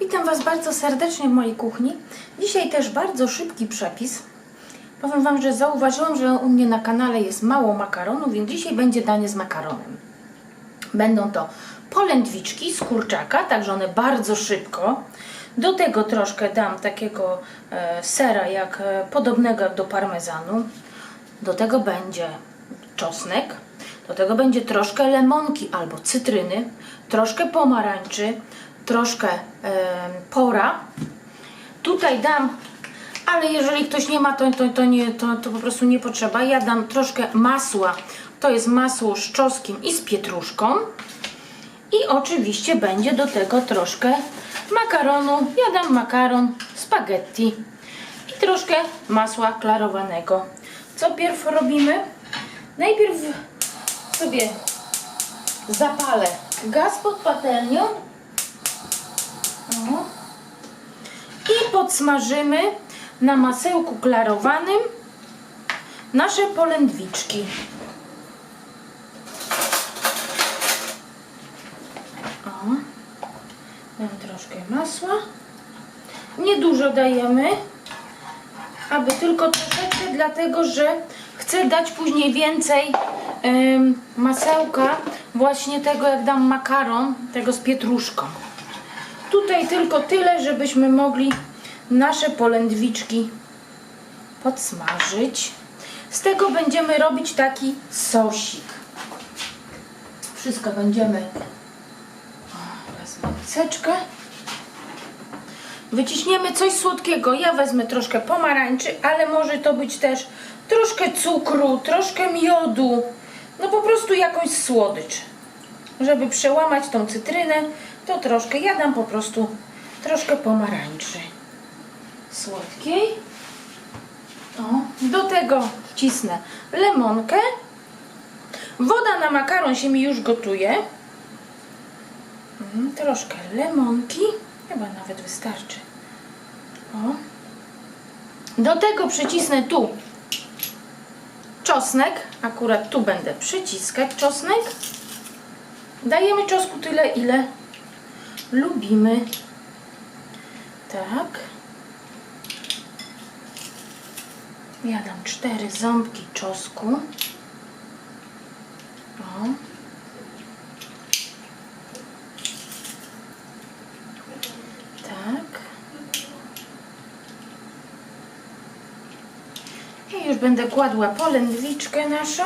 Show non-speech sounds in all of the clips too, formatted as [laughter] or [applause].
Witam Was bardzo serdecznie w mojej kuchni. Dzisiaj też bardzo szybki przepis. Powiem Wam, że zauważyłam, że u mnie na kanale jest mało makaronu, więc dzisiaj będzie danie z makaronem. Będą to polędwiczki z kurczaka, także one bardzo szybko. Do tego troszkę dam takiego e, sera, jak e, podobnego jak do parmezanu. Do tego będzie czosnek. Do tego będzie troszkę lemonki albo cytryny, troszkę pomarańczy, troszkę pora. Tutaj dam, ale jeżeli ktoś nie ma, to, to, to, nie, to, to po prostu nie potrzeba. Ja dam troszkę masła. To jest masło z czosnkiem i z pietruszką. I oczywiście będzie do tego troszkę makaronu. Ja dam makaron, spaghetti i troszkę masła klarowanego. Co pierw robimy? Najpierw sobie zapalę gaz pod patelnią. I podsmażymy na masełku klarowanym nasze polędwiczki. O. Dam troszkę masła. Niedużo dajemy, aby tylko troszeczkę, dlatego że chcę dać później więcej masełka, właśnie tego jak dam makaron, tego z pietruszką. Tutaj tylko tyle, żebyśmy mogli nasze polędwiczki podsmażyć. Z tego będziemy robić taki sosik. Wszystko będziemy wezmę miseczkę. Wyciśniemy coś słodkiego. Ja wezmę troszkę pomarańczy, ale może to być też troszkę cukru, troszkę miodu. No po prostu jakąś słodycz. Żeby przełamać tą cytrynę, to troszkę, ja dam po prostu troszkę pomarańczy słodkiej. O, do tego wcisnę lemonkę. Woda na makaron się mi już gotuje. Mm, troszkę lemonki. Chyba nawet wystarczy. O. Do tego przycisnę tu czosnek. Akurat tu będę przyciskać czosnek. Dajemy czosnku tyle, ile lubimy. Tak. Ja dam cztery ząbki czosnku. O. Tak. I już będę kładła polędwiczkę naszą.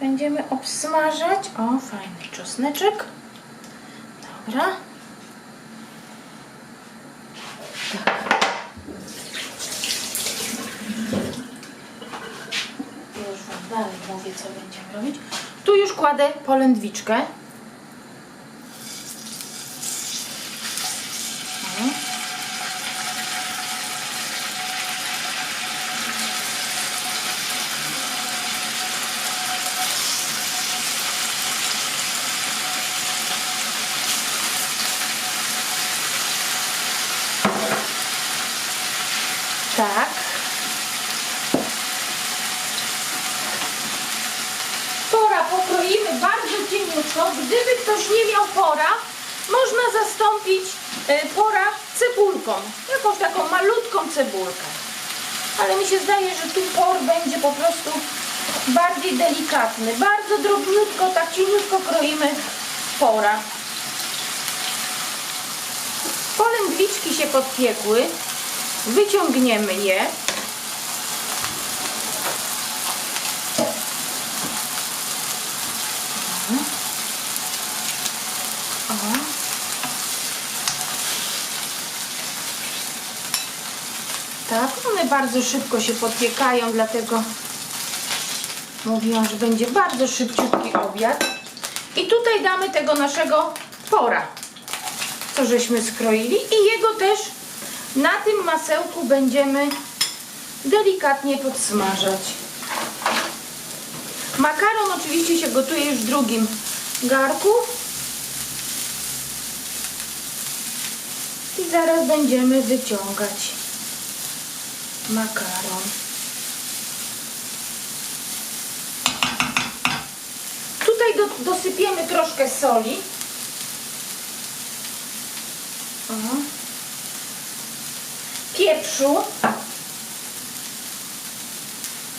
Będziemy obsmażać. O, fajny czosneczek. Dobra. Tak. Już Wam dalej mówię, co będziemy robić. Tu już kładę polędwiczkę. O. Tak. Pora pokroimy bardzo cieniutko. Gdyby ktoś nie miał pora, można zastąpić y, pora cebulką. Jakąś taką malutką cebulkę. Ale mi się zdaje, że tu por będzie po prostu bardziej delikatny. Bardzo drobniutko, tak cieniutko kroimy pora. Polędwiczki się podpiekły. Wyciągniemy je. O. Tak, one bardzo szybko się podpiekają, dlatego mówiłam, że będzie bardzo szybciutki obiad. I tutaj damy tego naszego pora, co żeśmy skroili i jego też na tym masełku będziemy delikatnie podsmażać. Makaron oczywiście się gotuje już w drugim garku. I zaraz będziemy wyciągać makaron. Tutaj do, dosypiemy troszkę soli. O. pieprzu.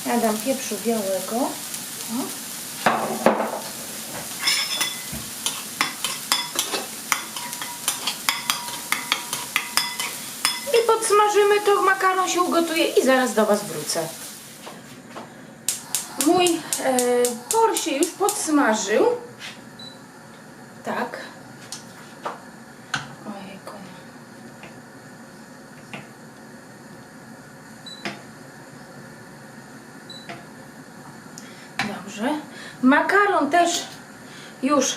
Ja dam pieprzu białego. O. Podsmażymy to, makaron się ugotuje i zaraz do Was wrócę. Mój e, por się już podsmażył. Tak. Ojejku. Dobrze. Makaron też już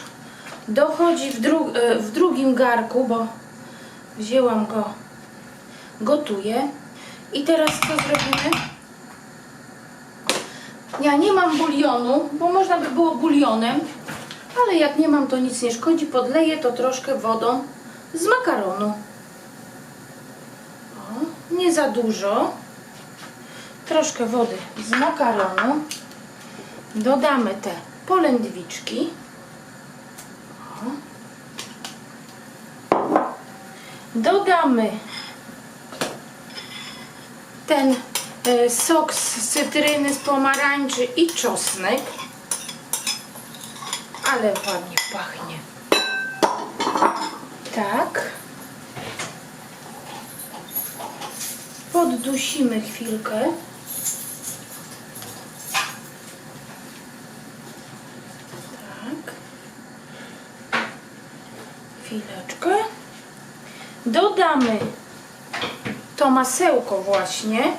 dochodzi w, dru e, w drugim garku, bo wzięłam go, gotuję. I teraz co zrobimy? Ja nie mam bulionu, bo można by było bulionem, ale jak nie mam, to nic nie szkodzi. Podleję to troszkę wodą z makaronu. O, nie za dużo. Troszkę wody z makaronu. Dodamy te polędwiczki. O. Dodamy ten e, sok z cytryny, z pomarańczy i czosnek. Ale ładnie pachnie. Tak. Poddusimy chwilkę. Tak. Chwileczkę. Dodamy to masełko właśnie.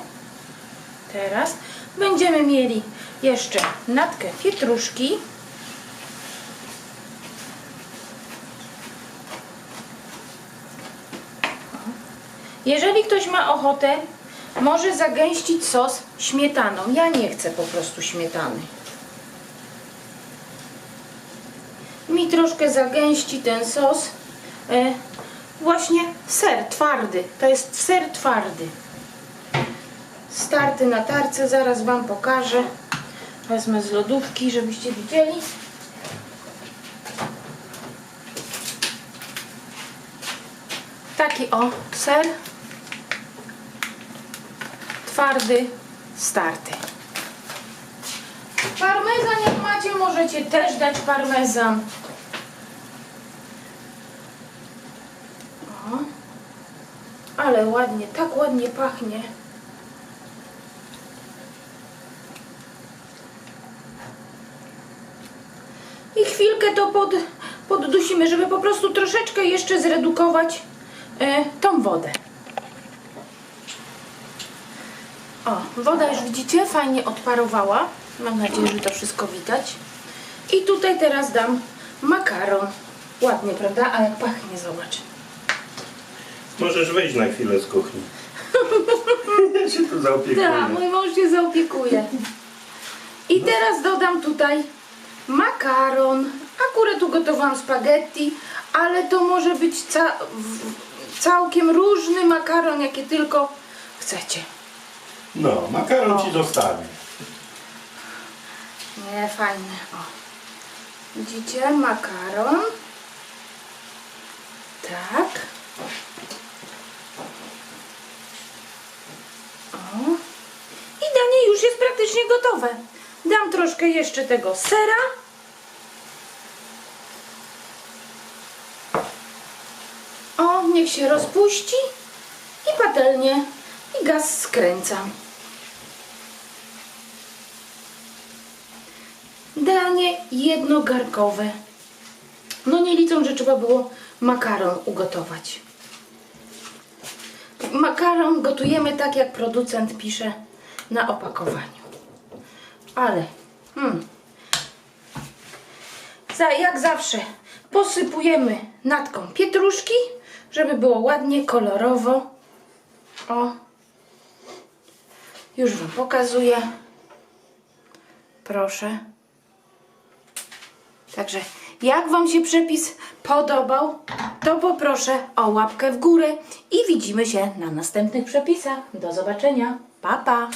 Teraz będziemy mieli jeszcze natkę pietruszki. Jeżeli ktoś ma ochotę, może zagęścić sos śmietaną. Ja nie chcę po prostu śmietany. Mi troszkę zagęści ten sos e, właśnie ser twardy. To jest ser twardy. Starty na tarce, zaraz Wam pokażę. Wezmę z lodówki, żebyście widzieli. Taki o ser twardy, starty. Parmezan jak macie, możecie też dać parmezan. O. Ale ładnie, tak ładnie pachnie. I chwilkę to pod, poddusimy, żeby po prostu troszeczkę jeszcze zredukować e, tą wodę. O, woda już widzicie, fajnie odparowała. Mam nadzieję, że to wszystko widać. I tutaj teraz dam makaron. Ładnie, prawda? A jak pachnie, zobacz. Możesz wyjść na chwilę z kuchni. [laughs] Ja się tu zaopiekuję. Tak, mój mąż się zaopiekuje. I teraz dodam tutaj makaron. Akurat ugotowałam spaghetti, ale to może być ca całkiem różny makaron, jakie tylko chcecie. No, makaron ci zostawię. Nie, fajne. O. Widzicie? Makaron. Tak. O. I danie już jest praktycznie gotowe. Dam troszkę jeszcze tego sera. O, niech się rozpuści. I patelnię. I gaz skręcam. Danie jednogarkowe. No nie liczą, że trzeba było makaron ugotować. Makaron gotujemy tak, jak producent pisze na opakowaniu. Ale, hmm, za, jak zawsze posypujemy natką pietruszki, żeby było ładnie, kolorowo. O, już Wam pokazuję. Proszę. Także jak Wam się przepis podobał, to poproszę o łapkę w górę i widzimy się na następnych przepisach. Do zobaczenia. Pa, pa!